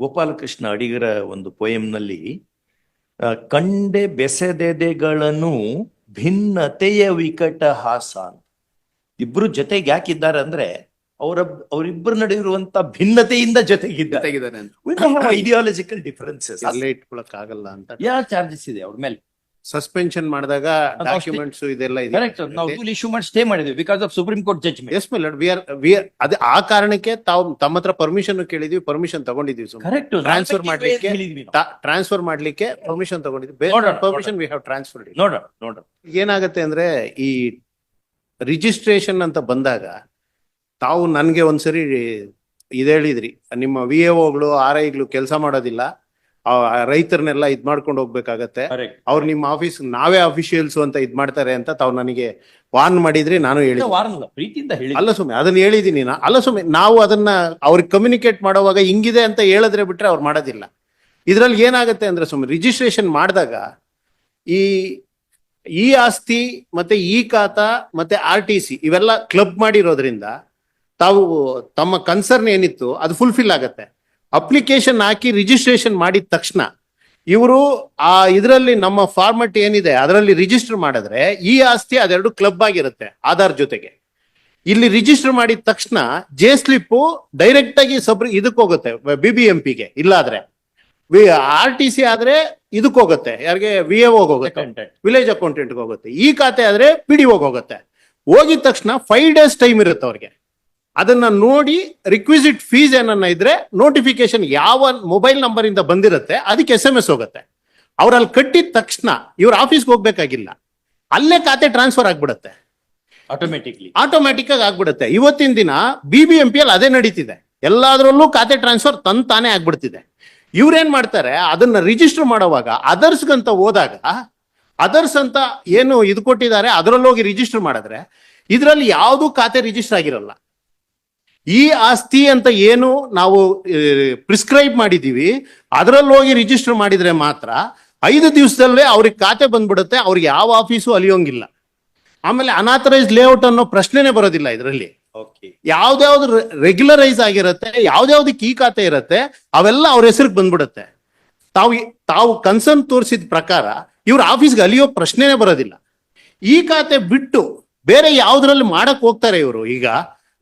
ಗೋಪಾಲಕೃಷ್ಣ ಅಡಿಗರ ಒಂದು ಪೋಯಂನಲ್ಲಿ ಕಂಡೆ ಬೆಸೆದೆದೆಗಳನ್ನು ಭಿನ್ನತೆಯ ವಿಕಟ ಹಾಸ. ಇಬ್ರು ಜೊತೆಗೆ ಯಾಕಿದ್ದಾರೆ ಅಂದ್ರೆ ಅವರ ಅವರಿಬ್ಬರ ನಡುವೆ ಇರುವಂತ ಭಿನ್ನತೆಯಿಂದ ಜೊತೆಗಿದ್ದಾರೆ. ಐಡಿಯಾಲಜಿಕಲ್ ಡಿಫರೆನ್ಸಸ್ ಅಲ್ಲೇ ಇಟ್ಕೊಳಕ್ ಆಗಲ್ಲ ಅಂತ. ಯಾವ ಚಾರ್ಜಸ್ ಇದೆ ಅವ್ರ ಮೇಲೆ? ಸಸ್ಪೆನ್ಷನ್ ಮಾಡಿದಾಗ. ಡಾಕ್ಯುಮೆಂಟ್ಸ್ ಇದೆಲ್ಲ ಕರೆಕ್ಟ್ ನಾವು ಇಶ್ಯೂ ಮಾಡಿ ಸ್ಟೇ ಮಾಡಿದ್ವಿ because of supreme court judgement as my we are we are ಅದೇ ಆ ಕಾರಣಕ್ಕೆ ತಾವು ತಮ್ಮ ಹತ್ರ ಪರ್ಮಿಷನ್ ಕೇಳಿದ್ವಿ ಪರ್ಮಿಷನ್ ತಗೊಂಡಿದ್ವಿ ಟ್ರಾನ್ಸ್ಫರ್ ಕರೆಕ್ಟ್ Transfer ಮಾಡ್ಲಿಕ್ಕೆ ಟ್ರಾನ್ಸ್ಫರ್ ಮಾಡ್ಲಿಕ್ಕೆ ಪರ್ಮಿಷನ್ ತಗೊಂಡಿದ್ವಿ. ನೋಡೋಣ, ಪರ್ಮಿಷನ್ ವಿ ಹ್ಯಾವ್ ಟ್ರಾನ್ಸ್ಫರ್ ನೋಡ್ರ ಏನಾಗತ್ತೆ ಅಂದ್ರೆ ಈ ರಿಜಿಸ್ಟ್ರೇಷನ್ ಅಂತ ಬಂದಾಗ ತಾವು ನನ್ಗೆ ಒಂದ್ಸರಿ ಇದ್ ಹೇಳಿದ್ರಿ ನಿಮ್ಮ ವಿ ಎಗಳು ಆರ್ ಐಗಳು ಕೆಲಸ ಮಾಡೋದಿಲ್ಲ. ಆ ರೈತರನ್ನೆಲ್ಲ ಇದ್ ಮಾಡ್ಕೊಂಡು ಹೋಗ್ಬೇಕಾಗತ್ತೆ. ಅವ್ರು ನಿಮ್ಮ ಆಫೀಸ್ ನಾವೇ ಅಫಿಷಿಯಲ್ಸ್ ಅಂತ ಇದ್ ಮಾಡ್ತಾರೆ ಅಂತ ತಾವು ನನಗೆ ವಾರ್ನ್ ಮಾಡಿದ್ರಿ ನಾನು ಹೇಳಿ ಪ್ರೀತಿಯಿಂದ ಹೇಳಿ ಅಲ್ಲ ಸುಮ್ಮನೆ ಅದನ್ನ ಹೇಳಿದೀನಿ ನಾ ಅಲ್ಲ ಸುಮ್ಮನೆ ನಾವು ಅದನ್ನ ಅವ್ರಿಗೆ ಕಮ್ಯುನಿಕೇಟ್ ಮಾಡುವಾಗ ಹಿಂಗಿದೆ ಅಂತ ಹೇಳಿದ್ರೆ ಬಿಟ್ರೆ ಅವ್ರು ಮಾಡೋದಿಲ್ಲ. ಇದ್ರಲ್ಲಿ ಏನಾಗುತ್ತೆ ಅಂದ್ರೆ ಸುಮ್ಮನೆ ರಿಜಿಸ್ಟ್ರೇಷನ್ ಮಾಡಿದಾಗ ಈ ಈ ಆಸ್ತಿ ಮತ್ತೆ ಈ ಖಾತ ಮತ್ತೆ ಆರ್ ಟಿ ಸಿ ಇವೆಲ್ಲ ಕ್ಲಬ್ ಮಾಡಿರೋದ್ರಿಂದ ತಾವು ತಮ್ಮ ಕನ್ಸರ್ನ್ ಏನಿತ್ತು ಅದು ಫುಲ್ಫಿಲ್ ಆಗತ್ತೆ. ಅಪ್ಲಿಕೇಶನ್ ಹಾಕಿ ರಿಜಿಸ್ಟ್ರೇಷನ್ ಮಾಡಿದ ತಕ್ಷಣ ಇವರು ಆ ಇದರಲ್ಲಿ ನಮ್ಮ ಫಾರ್ಮೆಟ್ ಏನಿದೆ ಅದರಲ್ಲಿ ರಿಜಿಸ್ಟರ್ ಮಾಡಿದ್ರೆ ಈ ಆಸ್ತಿ ಅದೆರಡು ಕ್ಲಬ್ ಆಗಿರುತ್ತೆ ಆಧಾರ್ ಜೊತೆಗೆ. ಇಲ್ಲಿ ರಿಜಿಸ್ಟರ್ ಮಾಡಿದ ತಕ್ಷಣ ಜೆ ಸ್ಲಿಪ್ ಡೈರೆಕ್ಟ್ ಆಗಿ ಸಬ್ ಇದಕ್ಕೆ ಹೋಗುತ್ತೆ ಬಿ ಬಿ ಎಂ ಪಿಗೆ ಇಲ್ಲಾದ್ರೆ. ಆರ್ ಟಿ ಸಿ ಆದ್ರೆ ಇದಕ್ಕೆ ಹೋಗುತ್ತೆ ಯಾರಿಗೆ ವಿ ಎ ಹೋಗುತ್ತೆ ವಿಲೇಜ್ ಅಕೌಂಟೆಂಟ್ ಹೋಗುತ್ತೆ ಈ ಖಾತೆ ಆದ್ರೆ ಪಿ ಡಿ ಹೋಗುತ್ತೆ. ಹೋಗಿದ ತಕ್ಷಣ ಫೈವ್ ಡೇಸ್ ಟೈಮ್ ಇರುತ್ತೆ ಅವ್ರಿಗೆ. ಅದನ್ನ ನೋಡಿ ರಿಕ್ವಿಸಿಟ್ ಫೀಸ್ ಏನನ್ನ ಇದ್ರೆ ನೋಟಿಫಿಕೇಶನ್ ಯಾವ ಮೊಬೈಲ್ ನಂಬರ್ ಇಂದ ಬಂದಿರುತ್ತೆ ಅದಕ್ಕೆ ಎಸ್ ಎಂ ಎಸ್ ಹೋಗುತ್ತೆ. ಅವ್ರಲ್ಲಿ ಕಟ್ಟಿದ ತಕ್ಷಣ ಇವ್ರ ಆಫೀಸ್ಗೆ ಹೋಗ್ಬೇಕಾಗಿಲ್ಲ. ಅಲ್ಲೇ ಖಾತೆ ಟ್ರಾನ್ಸ್ಫರ್ ಆಗ್ಬಿಡುತ್ತೆ. ಆಟೋಮೆಟಿಕ್ಲಿ ಆಟೋಮ್ಯಾಟಿಕ್ ಆಗಿ ಆಗ್ಬಿಡುತ್ತೆ. ಇವತ್ತಿನ ದಿನ ಬಿ ಬಿ ಎಂ ಪಿ ಅಲ್ಲಿ ಅದೇ ನಡೀತಿದೆ. ಎಲ್ಲಾದ್ರಲ್ಲೂ ಖಾತೆ ಟ್ರಾನ್ಸ್ಫರ್ ತನ್ ತಾನೇ ಆಗ್ಬಿಡ್ತಿದೆ. ಇವ್ರೇನ್ ಮಾಡ್ತಾರೆ ಅದನ್ನ ರಿಜಿಸ್ಟರ್ ಮಾಡುವಾಗ ಅದರ್ಸ್ಗಂತ ಹೋದಾಗ ಅದರ್ಸ್ ಅಂತ ಏನು ಇದು ಕೊಟ್ಟಿದ್ದಾರೆ ಅದರಲ್ಲೋಗಿ ಹೋಗಿ ರಿಜಿಸ್ಟರ್ ಮಾಡಿದ್ರೆ ಇದರಲ್ಲಿ ಯಾವುದು ಖಾತೆ ರಿಜಿಸ್ಟರ್ ಆಗಿರಲ್ಲ. ಈ ಆಸ್ತಿ ಅಂತ ಏನು ನಾವು ಪ್ರಿಸ್ಕ್ರೈಬ್ ಮಾಡಿದ್ದೀವಿ ಅದರಲ್ಲಿ ಹೋಗಿ ರಿಜಿಸ್ಟರ್ ಮಾಡಿದ್ರೆ ಮಾತ್ರ ಐದು ದಿವಸದಲ್ಲೇ ಅವ್ರಿಗೆ ಖಾತೆ ಬಂದ್ಬಿಡುತ್ತೆ ಅವ್ರಿಗೆ ಯಾವ ಆಫೀಸು ಅಲಿಯೋಂಗಿಲ್ಲ. ಆಮೇಲೆ ಅನಾಥರೈಸ್ ಲೇಔಟ್ ಅನ್ನೋ ಪ್ರಶ್ನೆನೇ ಬರೋದಿಲ್ಲ ಇದರಲ್ಲಿ. ಓಕೆ ಯಾವ್ದ್ಯಾವ್ದು ರೆಗ್ಯುಲರೈಸ್ ಆಗಿರುತ್ತೆ ಯಾವ್ದ್ಯಾವ್ದಕ್ಕೆ ಈ ಖಾತೆ ಇರುತ್ತೆ ಅವೆಲ್ಲ ಅವ್ರ ಹೆಸರಿಗೆ ಬಂದ್ಬಿಡುತ್ತೆ. ತಾವು ತಾವು ಕನ್ಸರ್ನ್ ತೋರಿಸಿದ ಪ್ರಕಾರ ಇವ್ರ ಆಫೀಸ್ಗೆ ಅಲಿಯೋ ಪ್ರಶ್ನೆನೇ ಬರೋದಿಲ್ಲ. ಈ ಖಾತೆ ಬಿಟ್ಟು ಬೇರೆ ಯಾವ್ದ್ರಲ್ಲಿ ಮಾಡಕ್ ಹೋಗ್ತಾರೆ ಇವರು ಈಗ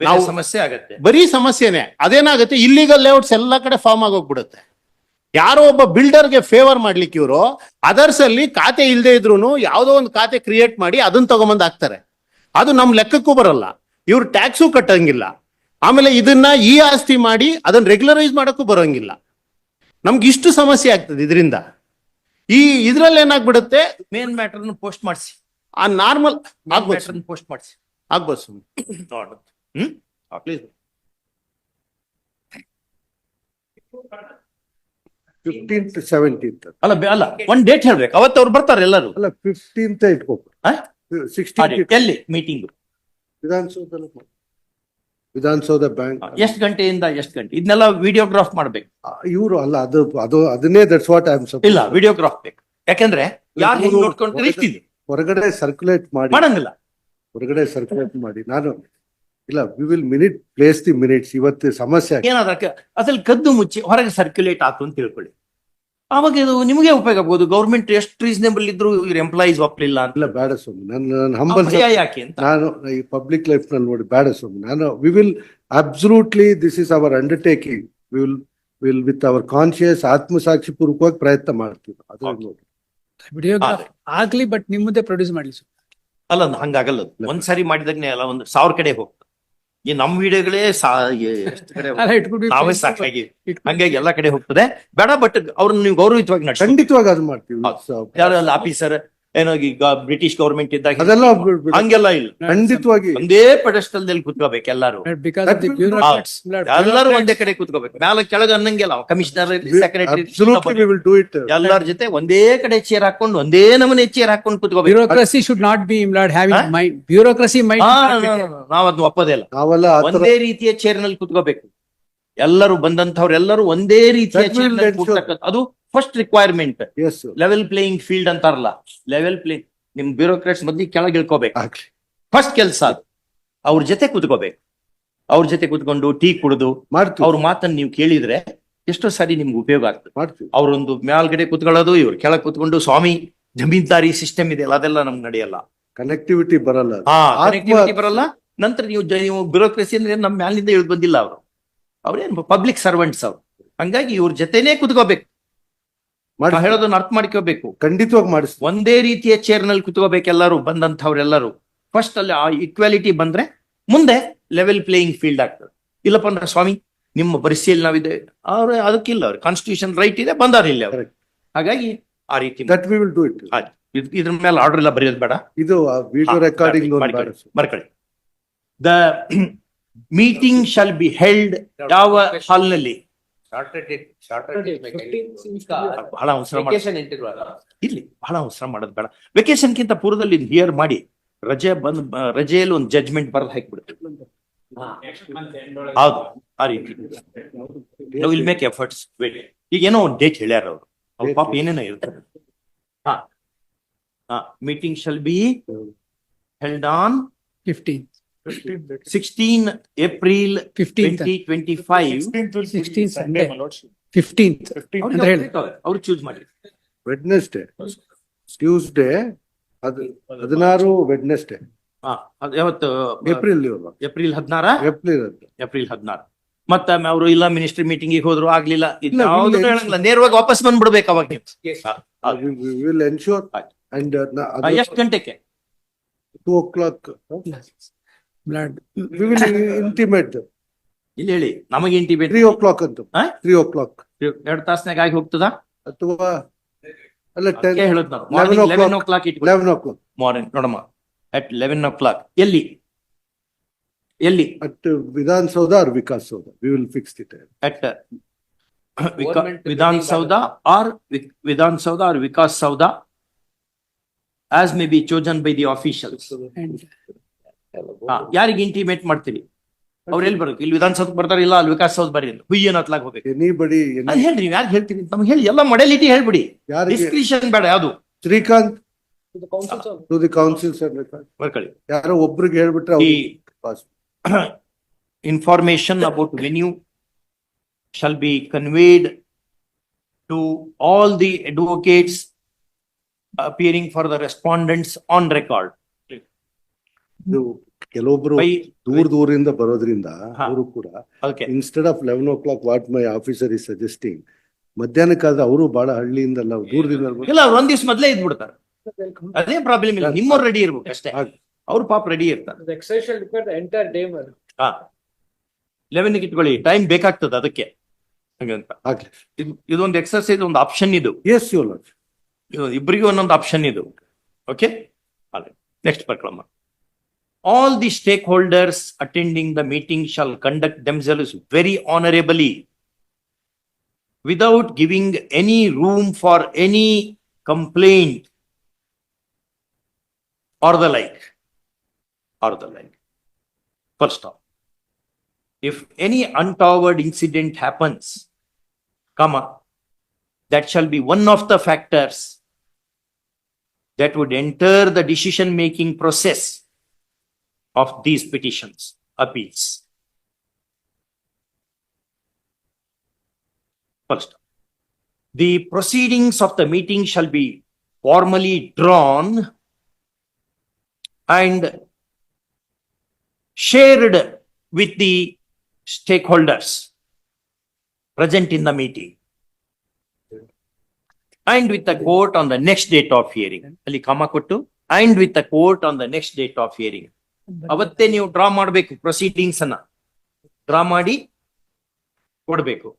ನಾವು ಸಮಸ್ಯೆ ಆಗತ್ತೆ. ಬರೀ ಸಮಸ್ಯೆನೆ. ಅದೇನಾಗುತ್ತೆ? ಇಲ್ಲಿಗಲ್ ಲೇಔಟ್ಸ್ ಎಲ್ಲ ಕಡೆ ಫಾರ್ಮ್ ಆಗೋಗ್ಬಿಡುತ್ತೆ. ಯಾರೋ ಒಬ್ಬ ಬಿಲ್ಡರ್ಗೆ ಫೇವರ್ ಮಾಡ್ಲಿಕ್ಕೆ ಇವರು ಅದರ್ಸ್ ಅಲ್ಲಿ ಖಾತೆ ಇಲ್ಲದೆ ಇದ್ರು ಯಾವುದೋ ಒಂದು ಖಾತೆ ಕ್ರಿಯೇಟ್ ಮಾಡಿ ಅದನ್ನ ತಗೊಂಬಂದ್ ಹಾಕ್ತಾರೆ. ಅದು ನಮ್ ಲೆಕ್ಕಕ್ಕೂ ಬರಲ್ಲ. ಇವ್ರು ಟ್ಯಾಕ್ಸು ಕಟ್ಟಂಗಿಲ್ಲ. ಆಮೇಲೆ ಇದನ್ನ ಈ ಆಸ್ತಿ ಮಾಡಿ ಅದನ್ನ ರೆಗ್ಯುಲರೈಸ್ ಮಾಡಕ್ಕೂ ಬರೋಂಗಿಲ್ಲ. ನಮ್ಗೆ ಇಷ್ಟು ಸಮಸ್ಯೆ ಆಗ್ತದೆ ಇದರಿಂದ. ಈ ಇದ್ರಲ್ಲಿ ಏನಾಗ್ಬಿಡುತ್ತೆ? ಮೇನ್ ಮ್ಯಾಟರ್ ಪೋಸ್ಟ್ ಮಾಡಿಸಿ. ಆ ನಾರ್ಮಲ್ ಆಗ್ಬೋದು ಪೋಸ್ಟ್ ಮಾಡಿಸಿ. ಆಗ್ಬೋದು ಸುಮ್ನೆ. ಹ್ಮ್? ಪ್ಲೀಸ್ ಫಿಫ್ಟೀನ್ತ್ ಸೆವೆಂಟೀನ್ತ್ ಅಲ್ಲ ಬೆ- ಅಲ್ಲ ಒಂದ್ ಡೇಟ್ ಹೇಳ್ಬೇಕು. ಅವತ್ತು ಅವ್ರು ಬರ್ತಾರೆ ಎಲ್ಲರೂ. ಅಲ್ಲ ಫಿಫ್ಟೀನ್ತ್ ಇಟ್ಕೋಬೇಕು ಆ? ಸಿಕ್ಸ್ಟೀನ್ ಎಲ್ಲಿ? ಮೀಟಿಂಗ್ ವಿಧಾನಸೌಧದಲ್ಲಿ ಮಾಡು. ವಿಧಾನಸೌಧ ಬ್ಯಾಂಕ್ ಎಷ್ಟು ಗಂಟೆಯಿಂದ ಎಷ್ಟು ಗಂಟೆ? ಇದನ್ನೆಲ್ಲ ವಿಡಿಯೋಗ್ರಾಫ್ ಮಾಡ್ಬೇಕು. ಇವರು ಅಲ್ಲ ಅದು ಅದು ಅದನ್ನೇ ದಟ್ಸ್ ವಾಟ್ ಐ ಆಮ್ ಇಲ್ಲ ವಿಡಿಯೋಗ್ರಾಫ್ ಬೇಕು. ಯಾಕಂದ್ರೆ ಯಾರು ಹೆಂಗ್ ನೋಡ್ಕೊಂಡ್ರೆ ಇಷ್ಟಿದೆ ಹೊರಗಡೆ ಸರ್ಕ್ಯುಲೇಟ್ ಮಾಡಿ. ಮಾಡಂಗಿಲ್ಲ. ಹೊರಗಡೆ ಸರ್ಕ್ಯುಲೇಟ್ ಮಾಡಿ. ನಾನು ಇಲ್ಲ we will minute place the minutes ಇವತ್ತು ಸಮಸ್ಯೆ ಏನಾದ್ರೆ ಅದ್ರಲ್ಲಿ ಕದ್ದು ಮುಚ್ಚಿ ಹೊರಗೆ ಸರ್ಕ್ಯುಲೇಟ್ ಆತು ಅಂತ ತಿಳ್ಕೊಳ್ಳಿ. ಅವಾಗ ಇದು ನಿಮಗೆ ಉಪಯೋಗ ಆಗ್ಬೋದು. ಗೌರ್ಮೆಂಟ್ ಎಷ್ಟು ರೀಸನೇಬಲ್ ಇದ್ರು ಇವ್ರ ಎಂಪ್ಲಾಯೀಸ್ ಒಪ್ಲಿಲ್ಲ ಅಂತ. ಇಲ್ಲ ಬೇಡ ಸ್ವಾಮಿ. ನನ್ನ ನನ್ನ ಹಂಬಲ್ ಯಾಕೆ ಅಂತ. ನಾನು ಈ ಪಬ್ಲಿಕ್ ಲೈಫ್ನಲ್ಲಿ ನೋಡಿ ಬೇಡ ಸ್ವಾಮಿ. ನಾನು we will absolutely this is our undertaking will will with our conscious ಆತ್ಮಸಾಕ್ಷಿ ಪೂರ್ವಕವಾಗಿ ಪ್ರಯತ್ನ ಮಾಡ್ತೀವಿ. ಅದು. ನೋಡಿ. ವಿಡಿಯೋಗ್ರಾಫ್ ಆಗ್ಲಿ ಬಟ್ ನಿಮ್ಮದೇ ಪ್ರೊಡ್ಯೂಸ್ ಮಾಡ್ಲಿ ಸರ್ ಅಲ್ಲ ಹಂಗಾಗಲ್ಲ. ಒಂದ್ಸರಿ ಮಾಡಿದಾಗನೇ ಅಲ್ಲ ಒಂದು ಸಾವಿರ ಕಡೆ ಹೋಗ್ತದೆ. ಈ ನಮ್ ವಿಡಿಯೋಗಳೇ ಸಾ ಎಷ್ಟು ಕಡೆ ನಾವೇ ಸಾಕಾಗಿ. ಹಂಗಾಗಿ ಎಲ್ಲಾ ಕಡೆ ಹೋಗ್ತದೆ. ಬೇಡ ಬಟ್ ಅವ್ರನ್ನ ನೀವು ಗೌರವಿತವಾಗಿ ನಡೆಸಿ ಖಂಡಿತವಾಗಿ ಅದು ಮಾಡ್ತೀವಿ. ಯಾರು ಅಲ್ಲಿ ಆಫೀಸರ್ ಏನೋ ಈಗ ಬ್ರಿಟಿಷ್ ಗವರ್ಮೆಂಟ್ ಇದ್ದಾಗ ಅದೆಲ್ಲ ಹಂಗೆಲ್ಲ ಇಲ್ಲ. ಖಂಡಿತವಾಗಿ. ಒಂದೇ ಪೆಡಸ್ಟಲ್ ದಲ್ಲಿ ಕುತ್ಕೋಬೇಕು ಎಲ್ಲಾರು. ಎಲ್ಲರೂ ಒಂದೇ ಕಡೆ ಕುತ್ಕೋಬೇಕು. ಮ್ಯಾಲ ಕೆಳಗ ಅನ್ನಂಗಿಲ್ಲ. ಕಮಿಷನರ್ ಸೆಕ್ರೆಟರಿ ಎಲ್ಲಾರ ಜೊತೆ ಒಂದೇ ಕಡೆ ಚೇರ್ ಹಾಕೊಂಡು ಒಂದೇ ನಮನೆ ಚೇರ್ ಹಾಕೊಂಡು ಕುತ್ಕೋಬೇಕು. Bureaucracy should not be Huh? Having mind bureaucracy mind ನಾವ್ ಅದನ್ನ ಒಪ್ಪೋದೇ ಇಲ್ಲ. ಒಂದೇ ರೀತಿಯ ಚೇರ್ನಲ್ಲಿ ಕುತ್ಕೋಬೇಕು. ಎಲ್ಲರೂ ಬಂದಂತವ್ರೆಲ್ಲರೂ ಒಂದೇ ರೀತಿಯ. ಅದು first requirement level playing field ಅಂತಾರಲ್ಲ. ಲೆವೆಲ್ ಪ್ಲೇ ನಿಮ್ ಬ್ಯೂರೋಕ್ರಾಟ್ಸ್ ಮೊದ್ಲಿಗೆ ಕೆಳಗೆ ಇಳ್ಕೋಬೇಕು. ಫಸ್ಟ್ ಕೆಲಸ ಅದು. ಅವ್ರ ಜೊತೆ ಕುತ್ಕೋಬೇಕು. ಅವ್ರ ಜೊತೆ ಕುತ್ಕೊಂಡು ಟೀ ಕುಡಿದು ಮಾಡ್ತೀವಿ. ಅವ್ರ ಮಾತನ್ನ ನೀವು ಕೇಳಿದ್ರೆ ಎಷ್ಟೋ ಸಾರಿ ನಿಮ್ಗೆ ಉಪಯೋಗ ಆಗ್ತದೆ. ಅವ್ರೊಂದು ಮ್ಯಾಲ್ಗಡೆ ಕುತ್ಕೊಳ್ಳೋದು ಇವ್ರು ಕೆಳಗೆ ಕುತ್ಕೊಂಡು ಸ್ವಾಮಿ ಜಮೀನ್ದಾರಿ ಸಿಸ್ಟಮ್ ಇದೆ ಅಲ್ಲ ಅದೆಲ್ಲ ನಮ್ಗೆ ನಡೆಯಲ್ಲ. ಕನೆಕ್ಟಿವಿಟಿ ಬರಲ್ಲ ಬರಲ್ಲ. ನಂತರ ನೀವು ನೀವು ಬ್ಯೂರೋಕ್ರಸಿ ಅಂದ್ರೆ ನಮ್ಮ ಮ್ಯಾಲಿಂದ ಇಳಿದು ಬಂದಿಲ್ಲ ಅವರು. ಅವ್ರೇನು ಪಬ್ಲಿಕ್ ಸರ್ವೆಂಟ್ಸ್ ಅವ್ರು. ಹಂಗಾಗಿ ಇವ್ರ ಜೊತೆನೇ ಕುತ್ಕೋಬೇಕು. ಹೇಳೋದನ್ನ ಅರ್ಥ ಮಾಡ್ಕೋಬೇಕು. ಖಂಡಿತವಾಗಿ ಮಾಡಿಸ್ ಒಂದೇ ರೀತಿಯ ಚೇರ್ನಲ್ಲಿ ಕುತ್ಕೋಬೇಕು ಎಲ್ಲರೂ ಬಂದಂಥವ್ರೆಲ್ಲರೂ. ಫಸ್ಟ್ ಅಲ್ಲಿ ಆ ಇಕ್ವಾಲಿಟಿ ಬಂದ್ರೆ ಮುಂದೆ ಲೆವೆಲ್ ಪ್ಲೇಯಿಂಗ್ ಫೀಲ್ಡ್ ಆಗ್ತದೆ. ಇಲ್ಲಪ್ಪ ಅಂದ್ರೆ ಸ್ವಾಮಿ ನಿಮ್ಮ ಪರಿಸ್ಥಿತಿಯಲ್ಲಿ ನಾವಿದೆ. ಅವ್ರ ಅದಕ್ಕಿಲ್ಲ ಅವ್ರ ಕಾನ್ಸ್ಟಿಟ್ಯೂಷನ್ ರೈಟ್ ಇದೆ ಬಂದಾರ ಇಲ್ಲಿ ಅವ್ರು. ಹಾಗಾಗಿ ಆ ರೀತಿ that we will do it. ಇದ್ರ ಮೇಲೆ ಆರ್ಡರ್ ಎಲ್ಲ ಬರೆಯೋದು ಬೇಡ. ಇದು ವಿಡಿಯೋ ರೆಕಾರ್ಡಿಂಗ್ ಮಾಡ್ಕೊಳ್ಳಿ, the meeting shall be held ಯಾವ ಹಾಲ್ನಲ್ಲಿ ಬಹಳ ಅವಸರ ಇಲ್ಲಿ ಬಹಳ ಅವಸರ ಮಾಡೋದು ಬೇಡ. ವೆಕೇಶನ್ಗಿಂತ ಪೂರ್ವದಲ್ಲಿ ಹಿಯರ್ ಮಾಡಿ. ರಜೆ ಬಂದ್ ರಜೆಯಲ್ಲಿ ಒಂದು ಜಜ್ಮೆಂಟ್ ಬರ್ದು ಹಾಕಿಬಿಡ್ತೀವಿ. ಹೌದು. ಆ ರೀತಿ. ವಿಲ್ ಮೇಕ್ ಎಫರ್ಟ್ಸ್ ಈಗ ಏನೋ ಒಂದು ಡೇಟ್ ಹೇಳ್ಯಾರ ಅವರು. ಅವ್ರ ಪಾಪ ಏನೇನೋ ಇರ್ತಾರೆ. ಹಾ. ಹಾ meeting shall be held on fifteen sixteen April fifteen twenty twenty five sixteen Sunday fifteenth ಅಂತ ಹೇಳಿ ಅವ್ರು ಚೂಸ್ ಮಾಡಿ ವೆಡ್ನೆಸ್ಡೇ ಟ್ಯೂಸ್ಡೇ ಅದು ಹದಿನಾರು ವೆಡ್ನೆಸ್ಡೇ ಯಾವತ್ತು? ಏಪ್ರಿಲ್ ಏಪ್ರಿಲ್ ಹದಿನಾರ? ಏಪ್ರಿಲ್ ಏಪ್ರಿಲ್ ಹದಿನಾರು. ಮತ್ತೆ ಅವರು ಇಲ್ಲ ಮಿನಿಸ್ಟ್ರಿ ಮೀಟಿಂಗ್ ಹೋದ್ರು ಆಗ್ಲಿಲ್ಲ. ಹೇಳಂಗಿಲ್ಲ. ನೇರವಾಗಿ ವಾಪಸ್ ಬಂದ್ಬಿಡ್ಬೇಕು ಅವಾಗ ವಿಲ್ ಎನ್ಶೋರ್ ಅಂಡ್ ಎಷ್ಟ್ ಗಂಟೆಗೆ? Two o'clock blood we will intimate ಇಲ್ಲಿ ಹೇಳಿ ನಮಗೆ ಇಂಟಿಮೇಟ್ ತ್ರೀ ಓ ಕ್ಲಾಕ್ ಅಂತ? ತ್ರೀ ಓ ಕ್ಲಾಕ್ ಎರಡ್ ತಾಸನಾಗ ಆಗಿ ಹೋಗ್ತದ? ಅಥವಾ ಅಲ್ಲ ಹೇಳದ್ ನಾವು 11 ಮಾರ್ನಿಂಗ್ ಲೆವೆನ್ ಓ ಕ್ಲಾಕ್ ಇಟ್ಕೊಳ್ಳಿ ಲೆವೆನ್ ಓ ಕ್ಲಾಕ್ ಮಾರ್ನಿಂಗ್ ನೋಡಮ್ಮ. ಅಟ್ ಲೆವೆನ್ ಓ ಕ್ಲಾಕ್ ಎಲ್ಲಿ? ಎಲ್ಲಿ? At Vidhana Soudha or Vikas Soudha we will fix it at Vidhana Soudha or Vidhana Soudha or Vikas Soudha as may be chosen by the officials ಯಾರಿಗೆ intimate ಮಾಡ್ತೀರಿ? ಅವ್ರು ಎಲ್ಲಿ ಬರ್ಬೇಕು? ಇಲ್ಲಿ ವಿಧಾನಸೌಧಕ್ಕೆ ಬರ್ತಾರೆ ಇಲ್ಲ ಅಲ್ಲಿ ವಿಕಾಸ್ ಸೌಧ ಬರೀ ಹುಯ್ಯನ್ ಹತ್ಲಾಕ್ ಹೋಗ್ಬೇಕು. ಎನಿಬಡಿ ಅದ್ ಹೇಳ್ರಿ ಯಾರು ಹೇಳ್ತೀವಿ ನಮ್ಗೆ ಹೇಳಿ. ಎಲ್ಲ ಮೊಡೆಲಿಟಿ ಹೇಳ್ಬಿಡಿ. ಡಿಸ್ಕ್ರಿಪ್ಷನ್ ಡಿಸ್ಕ್ರಿಷನ್ ಬೇಡ ಯಾವುದು? Srikanth. To the council sir ಬರ್ಕೊಳ್ಳಿ. ಯಾರೋ ಒಬ್ರಿಗೆ ಹೇಳ್ಬಿಟ್ರೆ ಈ ಅವ್ರಿಗೆ venue about be shall be conveyed to all the advocates appearing for the respondents on record. ಇದು ಕೆಲವೊಬ್ರು ದೂರ ದೂರಿಂದ ಬರೋದ್ರಿಂದ. ಅವರು ಕೂಡ instead of eleven o'clock what my officer is suggesting ಮಧ್ಯಾಹ್ನಕ್ಕಾದ್ರೆ ಅವರು ಬಹಳ ಹಳ್ಳಿಯಿಂದ ದೂರದಿಂದ. ಇಲ್ಲ ಅವ್ರು ಒಂದ್ ದಿವ್ಸ ಮೊದ್ಲೇ ಇದ್ಬಿಡ್ತಾರೆ. ಅದೇ ಪ್ರಾಬ್ಲಮ್ ಇಲ್ಲ. ನಿಮ್ಮವ್ರು ರೆಡಿ ಇರ್ಬೇಕು ಅಷ್ಟೇ. ಅವ್ರು ಪಾಪ ರೆಡಿ ಇರ್ತಾರೆ. ಲೆವೆನ್ ಇಟ್ಕೊಳ್ಳಿ. ಟೈಮ್ ಬೇಕಾಗ್ತದೆ ಅದಕ್ಕೆ. ಹಂಗಂತ ಇದೊಂದು ಎಕ್ಸರ್ಸೈಸ್ ಒಂದು ಆಪ್ಷನ್ ಇದು. ಎಸ್ ಯು ಲಾರ್ಡ್ ಇಬ್ರಿಗೂ ಇಬ್ಬರಿಗೂ ಒಂದೊಂದು ಆಪ್ಷನ್ ಇದು. ಓಕೆ ನೆಕ್ಸ್ಟ್ ಬರ್ಕೊಳಮ್ಮ all the stakeholders attending the meeting shall conduct themselves very honorably without giving any room for any complaint or the like or the like. First off if any untoward incident happens comma that shall be one of the factors that would enter the decision making process of these petitions, appeals. First, the proceedings of the meeting shall be formally drawn and shared with the stakeholders present in the meeting and with the court on the next date of hearing. Ali and with the court on the next date of hearing. ಅವತ್ತೇ ನೀವು draw ಮಾಡಬೇಕು proceedings ಅನ್ನ. Draw ಮಾಡಿ ಕೊಡಬೇಕು.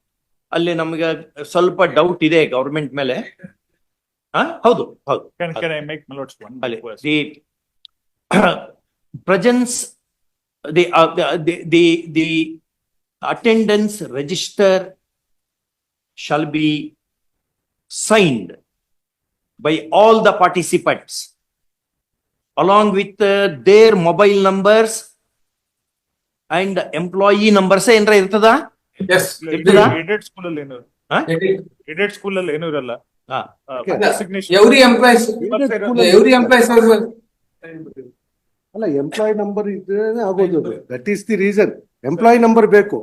ಅಲ್ಲಿ ನಮ್ಗೆ ಸ್ವಲ್ಪ doubt ಇದೆ ಗವರ್ಮೆಂಟ್ ಮೇಲೆ. ಹೌದು ಹೌದು. Presence the the the attendance register shall be signed by all the participants along with uh, their mobile numbers and employee numbers ಏನ್ರ ಇರ್ತದ? Yes. ಸ್ಕೂಲ್ ಅಲ್ಲಿ ಏನು ಹಾ? ಸ್ಕೂಲ್ ಅಲ್ಲಿ ಏನು ಇರಲ್ಲ. Every employees every designation. Every employees, every employees also. ಅಲ್ಲ employee number ಇದ್ರೆ ಆಗೋದು that is the reason employee number ಬೇಕು.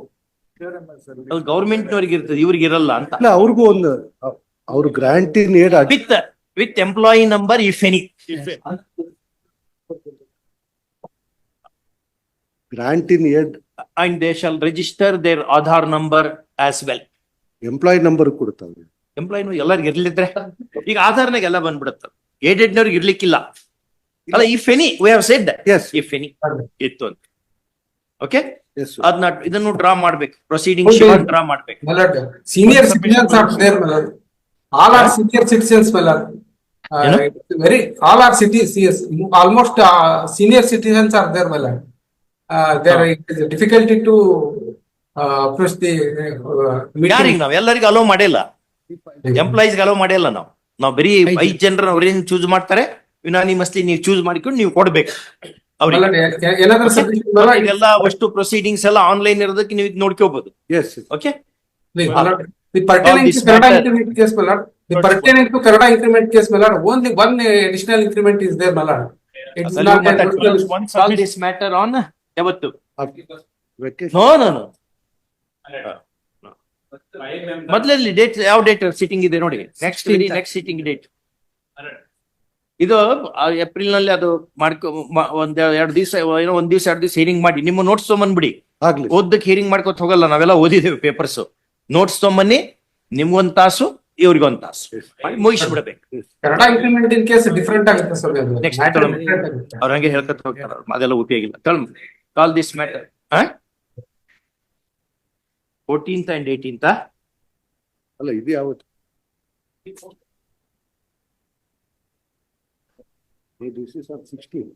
ಗೌರ್ಮೆಂಟ್ ನವರಿಗೆ ಇರ್ತದೆ ಇವ್ರಿಗೆ ಇರಲ್ಲ ಅಂತ. ಇಲ್ಲ ಅವ್ರಿಗೂ ಒಂದು ಅವ್ರ grant in aid with with employee number if any grant in aid, and they shall register their Aadhaar number as well employee number ಕೊಡ್ತಾರೆ ಎಂಪ್ಲಾಯ್ನು ಎಲ್ಲರಿಗೂ ಇರ್ಲಿದ್ರೆ ಈಗ ಆಧಾರ್ನಾಗ ಎಲ್ಲ ಬಂದ್ಬಿಡುತ್ತೆ. ಏಡೆಡ್ನವ್ರಿಗೆ ಇರ್ಲಿಕ್ಕಿಲ್ಲ. ಅಲ್ಲ if any we have said yes if any ಇತ್ತು ಅಂತ. ಓಕೆ ಎಸ್ ಅದನ್ನ ಇದನ್ನು ಡ್ರಾ ಮಾಡ್ಬೇಕು. Proceeding Okay. ಡ್ರಾ ಮಾಡ್ಬೇಕು. My lord, senior citizens are there, my lord. All are senior citizens, my very all are city almost senior citizens are there ಮೇಲೆ difficulty to approach the meeting ಎಲ್ಲರಿಗೂ allow ಮಾಡಿಲ್ಲ. Employees allow ಮಾಡಿಲ್ಲ ನಾವು. ನಾವು ಬರೀ ಐದ್. ಜನರ ಅವ್ರೇನ್ ಚೂಸ್ ಮಾಡ್ತಾರೆ? ಯುನಾನಿಮಸ್ಲಿ ನೀವು ಚೂಸ್ ಮಾಡ್ಕೊಂಡು ನೀವು ಕೊಡ್ಬೇಕು. ಎಲ್ಲ ಅಷ್ಟು ಪ್ರೊಸೀಡಿಂಗ್ಸ್ ಎಲ್ಲ ಆನ್ಲೈನ್ ಇರೋದಕ್ಕೆ ನೀವು ನೋಡ್ಕೋಬಹುದು the pertaining to corona increment case mala only one uh, additional increment is there mala it's not that this matter on yavattu no no no. ಮೊದಲಲ್ಲಿ ಡೇಟ್ ಯಾವ ಡೇಟ್ ಸಿಟಿಂಗ್ ಇದೆ ನೋಡಿ. ನೆಕ್ಸ್ಟ್ ನೆಕ್ಸ್ಟ್ ಸಿಟಿಂಗ್ ಡೇಟ್ ಇದು ಏಪ್ರಿಲ್ನಲ್ಲಿ ಅದು ಮಾಡ್ಕೊ ಒಂದ್ ಎರಡು ದಿವಸ ಏನೋ ಒಂದ್ ದಿವಸ ಎರಡು ದಿವಸ ಹೀರಿಂಗ್ ಮಾಡಿ. ನಿಮ್ಮ ನೋಟ್ಸ್ ತೊಗೊಂಡ್ಬಿಡಿ ಓದಕ್ಕೆ ಹೀರಿಂಗ್ ಮಾಡ್ಕೊತ ಹೋಗಲ್ಲ ನಾವೆಲ್ಲ ಓದಿದೇವೆ ಪೇಪರ್ಸ್ ನೋಟ್ಸ್ ತೊಗೊಂಬನ್ನಿ ನಿಮ್ಗೊಂದ್ ತಾಸು. ಇವ್ರಿಗೊಂದ್ ತಾಸು. ಮುಗಿಸ್ಬಿಡ್ಬೇಕು. ಕನ್ನಡ ಇನ್ ಕೇಸ್ ಆಗುತ್ತೆ ಸರ್ ಆಗುತ್ತೆ. ಅವ್ರ ಹಂಗೆ ಹೇಳ್ಕೊತ ಹೋಗ್ತಾರ ಅದೆಲ್ಲ ಉಪಯೋಗ ಇಲ್ಲ. ತಳ್ call this matter fourteenth and eighteenth ಅಲ್ಲ ಇದು ಯಾವತ್ತು? ದಿಸ್ ಇಸ್ ಆನ್ ಸಿಕ್ಸ್ಟೀನ್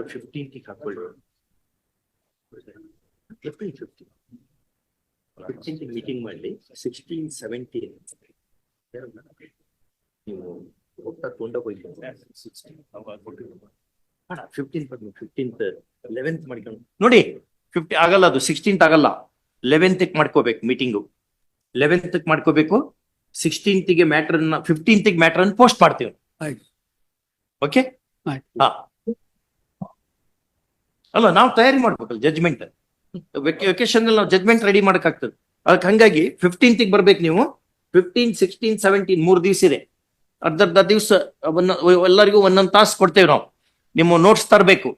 ಅದರ ಫಿಫ್ಟೀನ್ತ್ ಹಾಕೊಳ್ಳಿ ಫಿಫ್ಟೀನ್ ಫಿಫ್ಟೀನ್ ಮೀಟಿಂಗ್ ಮಾಡಲಿ ಸಿಕ್ಸ್ಟೀನ್ ಸೆವೆಂಟೀನ್ ನೀವು ಹೋಗ್ತಾ ತೊಂಡ ಹೋಗಿ ಫಿಫ್ಟೀನ್ ಫಿಫ್ಟೀನ್ತ್ ಲೆವೆಂತ್ ಮಾಡ್ಕೊಂಡು ನೋಡಿ ಫಿಫ್ಟಿ ಆಗಲ್ಲ ಅದು ಸಿಕ್ಸ್ಟೀನ್ತ್ ಆಗಲ್ಲ. ಲೆವೆಂತ್ ಮಾಡ್ಕೋಬೇಕು ಮೀಟಿಂಗು ಲೆವೆಂತ್ ಮಾಡ್ಕೋಬೇಕು ಸಿಕ್ಸ್ಟೀನ್ತ್ಗೆ ಮ್ಯಾಟ್ರನ್ನ ಫಿಫ್ಟೀನ್ತ್ ಮ್ಯಾಟರ್ ಅನ್ನು ಪೋಸ್ಟ್ ಮಾಡ್ತೀವಿ. ಓಕೆ. ಹಾ. ಅಲ್ಲ ನಾವು ತಯಾರಿ ಮಾಡ್ಬೇಕಲ್ಲ ಜಜ್ಮೆಂಟ್ ವೆಕೇಶನ್ ನಾವು ಜಜ್ಮೆಂಟ್ ರೆಡಿ ಮಾಡಕ್ಕಾಗ್ತದೆ ಅದಕ್ಕೆ ಹಂಗಾಗಿ ಫಿಫ್ಟೀನ್ತ್ ಬರ್ಬೇಕು ನೀವು. ಫಿಫ್ಟೀನ್ ಸಿಕ್ಸ್ಟೀನ್ ಸೆವೆಂಟೀನ್ ಮೂರ್ ದಿವಸ ಇದೆ. ಅರ್ಧರ್ಧ ದಿವಸ ಎಲ್ಲರಿಗೂ ಒಂದೊಂದು ತಾಸು ಕೊಡ್ತೇವೆ ನಾವು. ನಿಮ್ಮ ನೋಟ್ಸ್ ತರಬೇಕು.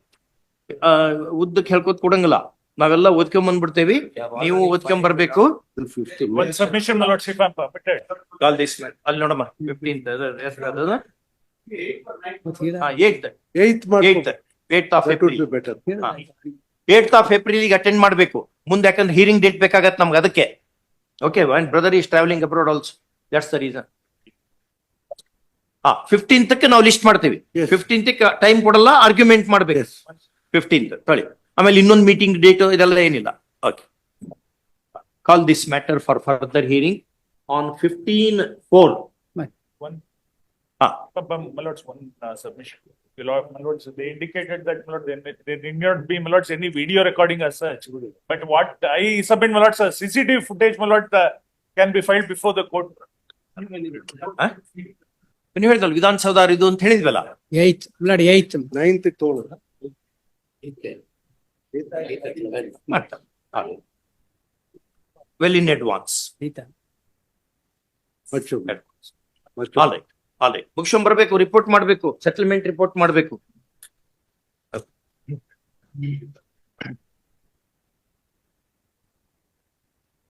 ಉದ್ದಕ್ಕೆ ಹೇಳ್ಕೊತ್ ಕೊಡಂಗಿಲ್ಲ. ನಾವೆಲ್ಲ ಓದ್ಕೊಂಡ್ ಬಂದ್ಬಿಡ್ತೇವಿ. ನೀವು ಓದ್ಕೊಂಡ್ ಬರ್ಬೇಕು. ಅಲ್ಲಿ ನೋಡಮ್ಮ fifteenth eight eighth eight eight of April eight of April attend ಮಾಡಬೇಕು. ಮುಂದೆ ಯಾಕಂದ್ರೆ ಹಿಯರಿಂಗ್ ಡೇಟ್ ಬೇಕಾಗತ್ತೆ ನಮ್ಗೆ ಅದಕ್ಕೆ. Okay one brother is travelling abroad also that's the reason ಹಾ ಫಿಫ್ಟೀನ್ತ್ ನಾವು ಲಿಸ್ಟ್ ಮಾಡ್ತೀವಿ. Yes. ಫಿಫ್ಟೀನ್ತ್ ಟೈಮ್ ಕೊಡಲ್ಲ ಆರ್ಗ್ಯುಮೆಂಟ್ ಮಾಡ್ಬೇಕು. ಫಿಫ್ಟೀನ್ ಫಿಫ್ಟೀನ್ತ್ ತೊಳಿ. ಆಮೇಲೆ ಇನ್ನೊಂದು ಮೀಟಿಂಗ್ ಡೇಟ್ ಇದೆಲ್ಲ ಏನಿಲ್ಲ. Okay call this matter for further hearing on fifteen four One, ಹಾ submission um, my lords, one uh, submission. My lord, my lords, they indicated that, my lord, there there need not be, my lords, any video recording as such. But what I submit, my lords, uh, CCTV footage, my lord, uh, can be filed before the court. ಹಾ? ನೀವು ಹೇಳಿದಲ್ಲ ವಿಧಾನಸೌಧ ಇದು ಅಂತ ಹೇಳಿದ್ವಲ್ಲ eighth ನೋಡಿ eighth ninth ತೋಳು well in advance ಆಯ್ತಾ ಮಚ್ಚು ಮಚ್ಚು ಆಲ್ ರೈಟ್ right ಮುಗಿಸ್ಕೊಂಡ್ ಬರ್ಬೇಕು ರಿಪೋರ್ಟ್ ಮಾಡ್ಬೇಕು ಸೆಟಲ್ಮೆಂಟ್ ರಿಪೋರ್ಟ್ ಮಾಡ್ಬೇಕು.